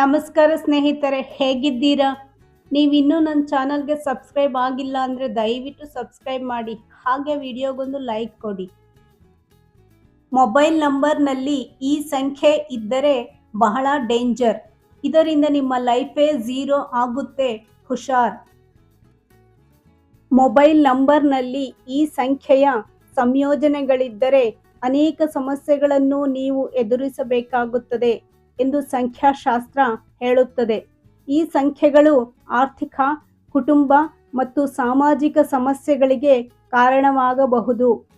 ನಮಸ್ಕಾರ ಸ್ನೇಹಿತರೆ, ಹೇಗಿದ್ದೀರಾ? ನೀವಿನ್ನೂ ನನ್ನ ಚಾನಲ್ಗೆ ಸಬ್ಸ್ಕ್ರೈಬ್ ಆಗಿಲ್ಲ ಅಂದರೆ ದಯವಿಟ್ಟು ಸಬ್ಸ್ಕ್ರೈಬ್ ಮಾಡಿ, ಹಾಗೆ ವಿಡಿಯೋಗೊಂದು ಲೈಕ್ ಕೊಡಿ. ಮೊಬೈಲ್ ನಂಬರ್ನಲ್ಲಿ ಈ ಸಂಖ್ಯೆ ಇದ್ದರೆ ಬಹಳ ಡೇಂಜರ್. ಇದರಿಂದ ನಿಮ್ಮ ಲೈಫೇ ಝೀರೋ ಆಗುತ್ತೆ, ಹುಷಾರ್. ಮೊಬೈಲ್ ನಂಬರ್ನಲ್ಲಿ ಈ ಸಂಖ್ಯೆಯ ಸಂಯೋಜನೆಗಳಿದ್ದರೆ ಅನೇಕ ಸಮಸ್ಯೆಗಳನ್ನು ನೀವು ಎದುರಿಸಬೇಕಾಗುತ್ತದೆ. ಎಂದು ಸಂಖ್ಯಾಶಾಸ್ತ್ರ ಹೇಳುತ್ತದೆ. ಈ ಸಂಖ್ಯೆಗಳು ಆರ್ಥಿಕ, ಕುಟುಂಬ ಮತ್ತು ಸಾಮಾಜಿಕ ಸಮಸ್ಯೆಗಳಿಗೆ ಕಾರಣವಾಗಬಹುದು.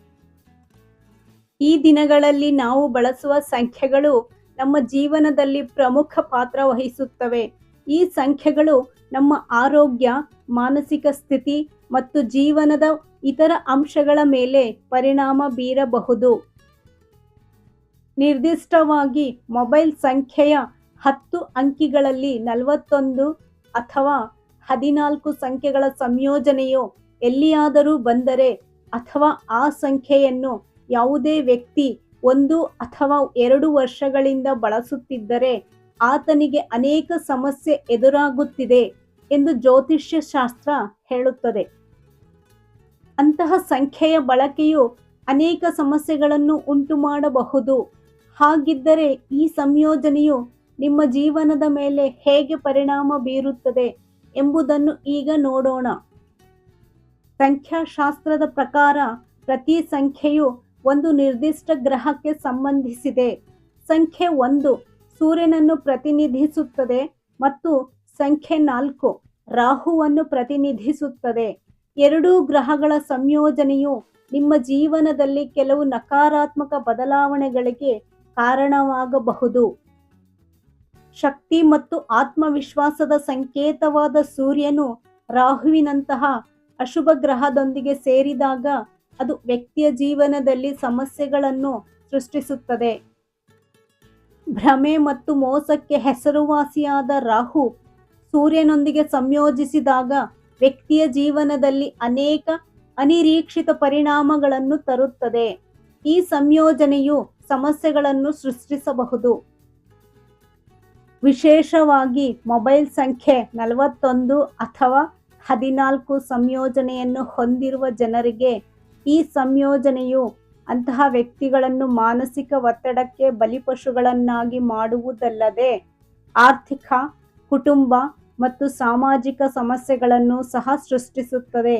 ಈ ದಿನಗಳಲ್ಲಿ ನಾವು ಬಳಸುವ ಸಂಖ್ಯೆಗಳು ನಮ್ಮ ಜೀವನದಲ್ಲಿ ಪ್ರಮುಖ ಪಾತ್ರ ವಹಿಸುತ್ತವೆ. ಈ ಸಂಖ್ಯೆಗಳು ನಮ್ಮ ಆರೋಗ್ಯ, ಮಾನಸಿಕ ಸ್ಥಿತಿ ಮತ್ತು ಜೀವನದ ಇತರ ಅಂಶಗಳ ಮೇಲೆ ಪರಿಣಾಮ ಬೀರಬಹುದು. ನಿರ್ದಿಷ್ಟವಾಗಿ ಮೊಬೈಲ್ ಸಂಖ್ಯೆಯ ಹತ್ತು ಅಂಕಿಗಳಲ್ಲಿ ನಲವತ್ತೊಂದು ಅಥವಾ ಹದಿನಾಲ್ಕು ಸಂಖ್ಯೆಗಳ ಸಂಯೋಜನೆಯು ಎಲ್ಲಿಯಾದರೂ ಬಂದರೆ ಅಥವಾ ಆ ಸಂಖ್ಯೆಯನ್ನು ಯಾವುದೇ ವ್ಯಕ್ತಿ ಒಂದು ಅಥವಾ ಎರಡು ವರ್ಷಗಳಿಂದ ಬಳಸುತ್ತಿದ್ದರೆ ಆತನಿಗೆ ಅನೇಕ ಸಮಸ್ಯೆ ಎದುರಾಗುತ್ತಿದೆ ಎಂದು ಜ್ಯೋತಿಷ್ಯ ಶಾಸ್ತ್ರ ಹೇಳುತ್ತದೆ. ಅಂತಹ ಸಂಖ್ಯೆಯ ಬಳಕೆಯು ಅನೇಕ ಸಮಸ್ಯೆಗಳನ್ನು ಉಂಟು ಮಾಡಬಹುದು ಹಾಗಿದ್ದರೆ ಈ ಸಂಯೋಜನೆಯು ನಿಮ್ಮ ಜೀವನದ ಮೇಲೆ ಹೇಗೆ ಪರಿಣಾಮ ಬೀರುತ್ತದೆ ಎಂಬುದನ್ನು ಈಗ ನೋಡೋಣ. ಸಂಖ್ಯಾಶಾಸ್ತ್ರದ ಪ್ರಕಾರ ಪ್ರತಿ ಸಂಖ್ಯೆಯು ಒಂದು ನಿರ್ದಿಷ್ಟ ಗ್ರಹಕ್ಕೆ ಸಂಬಂಧಿಸಿದೆ. ಸಂಖ್ಯೆ ಒಂದು ಸೂರ್ಯನನ್ನು ಪ್ರತಿನಿಧಿಸುತ್ತದೆ ಮತ್ತು ಸಂಖ್ಯೆ ನಾಲ್ಕು ರಾಹುವನ್ನು ಪ್ರತಿನಿಧಿಸುತ್ತದೆ. ಎರಡೂ ಗ್ರಹಗಳ ಸಂಯೋಜನೆಯು ನಿಮ್ಮ ಜೀವನದಲ್ಲಿ ಕೆಲವು ನಕಾರಾತ್ಮಕ ಬದಲಾವಣೆಗಳಿಗೆ ಕಾರಣವಾಗಬಹುದು. ಶಕ್ತಿ ಮತ್ತು ಆತ್ಮವಿಶ್ವಾಸದ ಸಂಕೇತವಾದ ಸೂರ್ಯನು ರಾಹುವಿನಂತಹ ಅಶುಭ ಗ್ರಹದೊಂದಿಗೆ ಸೇರಿದಾಗ ಅದು ವ್ಯಕ್ತಿಯ ಜೀವನದಲ್ಲಿ ಸಮಸ್ಯೆಗಳನ್ನು ಸೃಷ್ಟಿಸುತ್ತದೆ. ಭ್ರಮೆ ಮತ್ತು ಮೋಸಕ್ಕೆ ಹೆಸರುವಾಸಿಯಾದ ರಾಹು ಸೂರ್ಯನೊಂದಿಗೆ ಸಂಯೋಜಿಸಿದಾಗ ವ್ಯಕ್ತಿಯ ಜೀವನದಲ್ಲಿ ಅನೇಕ ಅನಿರೀಕ್ಷಿತ ಪರಿಣಾಮಗಳನ್ನು ತರುತ್ತದೆ. ಈ ಸಂಯೋಜನೆಯು ಸಮಸ್ಯೆಗಳನ್ನು ಸೃಷ್ಟಿಸಬಹುದು. ವಿಶೇಷವಾಗಿ ಮೊಬೈಲ್ ಸಂಖ್ಯೆ ನಲವತ್ತೊಂದು ಅಥವಾ ಹದಿನಾಲ್ಕು ಸಂಯೋಜನೆಯನ್ನು ಹೊಂದಿರುವ ಜನರಿಗೆ ಈ ಸಂಯೋಜನೆಯು ಅಂತಹ ವ್ಯಕ್ತಿಗಳನ್ನು ಮಾನಸಿಕ ಒತ್ತಡಕ್ಕೆ ಬಲಿಪಶುಗಳನ್ನಾಗಿ ಮಾಡುವುದಲ್ಲದೆ ಆರ್ಥಿಕ, ಕುಟುಂಬ ಮತ್ತು ಸಾಮಾಜಿಕ ಸಮಸ್ಯೆಗಳನ್ನು ಸಹ ಸೃಷ್ಟಿಸುತ್ತದೆ.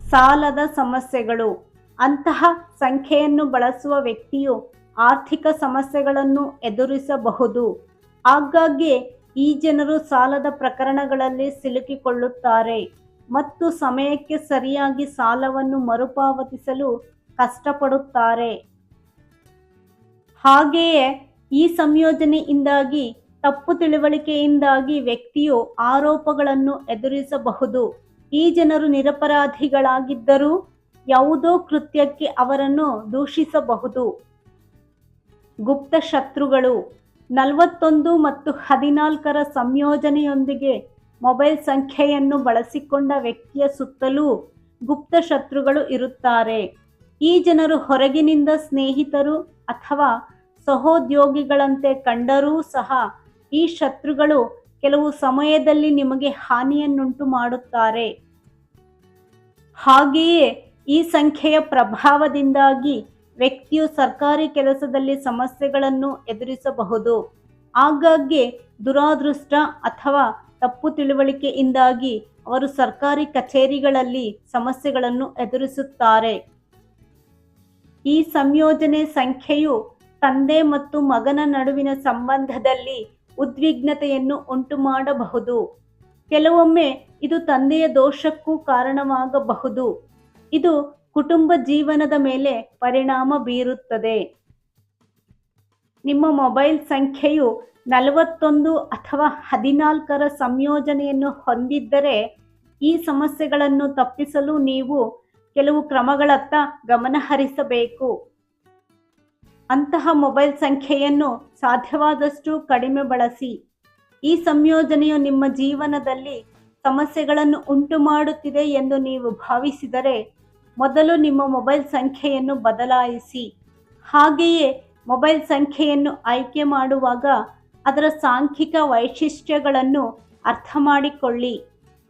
ಸಾಲದ ಸಮಸ್ಯೆಗಳು. ಅಂತಹ ಸಂಖ್ಯೆಯನ್ನು ಬಳಸುವ ವ್ಯಕ್ತಿಯು ಆರ್ಥಿಕ ಸಮಸ್ಯೆಗಳನ್ನು ಎದುರಿಸಬಹುದು. ಆಗಾಗ್ಗೆ ಈ ಜನರು ಸಾಲದ ಪ್ರಕರಣಗಳಲ್ಲಿ ಸಿಲುಕಿಕೊಳ್ಳುತ್ತಾರೆ ಮತ್ತು ಸಮಯಕ್ಕೆ ಸರಿಯಾಗಿ ಸಾಲವನ್ನು ಮರುಪಾವತಿಸಲು ಕಷ್ಟಪಡುತ್ತಾರೆ. ಹಾಗೆಯೇ ಈ ಸಂಯೋಜನೆಯಿಂದಾಗಿ, ತಪ್ಪು ತಿಳುವಳಿಕೆಯಿಂದಾಗಿ ವ್ಯಕ್ತಿಯು ಆರೋಪಗಳನ್ನು ಎದುರಿಸಬಹುದು. ಈ ಜನರು ನಿರಪರಾಧಿಗಳಾಗಿದ್ದರೂ ಯಾವುದೋ ಕೃತ್ಯಕ್ಕೆ ಅವರನ್ನು ದೂಷಿಸಬಹುದು. ಗುಪ್ತ ಶತ್ರುಗಳು ನಲವತ್ತೊಂದು ಮತ್ತು ಹದಿನಾಲ್ಕರ ಸಂಯೋಜನೆಯೊಂದಿಗೆ ಮೊಬೈಲ್ ಸಂಖ್ಯೆಯನ್ನು ಬಳಸಿಕೊಂಡ ವ್ಯಕ್ತಿಯ ಸುತ್ತಲೂ ಗುಪ್ತ ಶತ್ರುಗಳು ಇರುತ್ತಾರೆ. ಈ ಜನರು ಹೊರಗಿನಿಂದ ಸ್ನೇಹಿತರು ಅಥವಾ ಸಹೋದ್ಯೋಗಿಗಳಂತೆ ಕಂಡರೂ ಸಹ ಈ ಶತ್ರುಗಳು ಕೆಲವು ಸಮಯದಲ್ಲಿ ನಿಮಗೆ ಹಾನಿಯನ್ನುಂಟು ಮಾಡುತ್ತಾರೆ ಹಾಗೆಯೇ ಈ ಸಂಖ್ಯೆಯ ಪ್ರಭಾವದಿಂದಾಗಿ ವ್ಯಕ್ತಿಯು ಸರ್ಕಾರಿ ಕೆಲಸದಲ್ಲಿ ಸಮಸ್ಯೆಗಳನ್ನು ಎದುರಿಸಬಹುದು. ಆಗಾಗ್ಗೆ ದುರಾದೃಷ್ಟ ಅಥವಾ ತಪ್ಪು ತಿಳುವಳಿಕೆಯಿಂದಾಗಿ ಅವರು ಸರ್ಕಾರಿ ಕಚೇರಿಗಳಲ್ಲಿ ಸಮಸ್ಯೆಗಳನ್ನು ಎದುರಿಸುತ್ತಾರೆ. ಈ ಸಂಯೋಜನೆ ಸಂಖ್ಯೆಯು ತಂದೆ ಮತ್ತು ಮಗನ ನಡುವಿನ ಸಂಬಂಧದಲ್ಲಿ ಉದ್ವಿಗ್ನತೆಯನ್ನು ಉಂಟು ಮಾಡಬಹುದು ಕೆಲವೊಮ್ಮೆ ಇದು ತಂದೆಯ ದೋಷಕ್ಕೂ ಕಾರಣವಾಗಬಹುದು. ಇದು ಕುಟುಂಬ ಜೀವನದ ಮೇಲೆ ಪರಿಣಾಮ ಬೀರುತ್ತದೆ. ನಿಮ್ಮ ಮೊಬೈಲ್ ಸಂಖ್ಯೆಯು ನಲವತ್ತೊಂದು ಅಥವಾ ಹದಿನಾಲ್ಕರ ಸಂಯೋಜನೆಯನ್ನು ಹೊಂದಿದ್ದರೆ ಈ ಸಮಸ್ಯೆಗಳನ್ನು ತಪ್ಪಿಸಲು ನೀವು ಕೆಲವು ಕ್ರಮಗಳತ್ತ ಗಮನ ಹರಿಸಬೇಕು. ಅಂತಹ ಮೊಬೈಲ್ ಸಂಖ್ಯೆಯನ್ನು ಸಾಧ್ಯವಾದಷ್ಟು ಕಡಿಮೆ ಬಳಸಿ. ಈ ಸಂಯೋಜನೆಯು ನಿಮ್ಮ ಜೀವನದಲ್ಲಿ ಸಮಸ್ಯೆಗಳನ್ನು ಉಂಟು ಮಾಡುತ್ತಿದೆ ಎಂದು ನೀವು ಭಾವಿಸಿದರೆ ಮೊದಲು ನಿಮ್ಮ ಮೊಬೈಲ್ ಸಂಖ್ಯೆಯನ್ನು ಬದಲಾಯಿಸಿ. ಹಾಗೆಯೇ ಮೊಬೈಲ್ ಸಂಖ್ಯೆಯನ್ನು ಆಯ್ಕೆ ಮಾಡುವಾಗ ಅದರ ಸಾಂಖ್ಯಿಕ ವೈಶಿಷ್ಟ್ಯಗಳನ್ನು ಅರ್ಥ ಮಾಡಿಕೊಳ್ಳಿ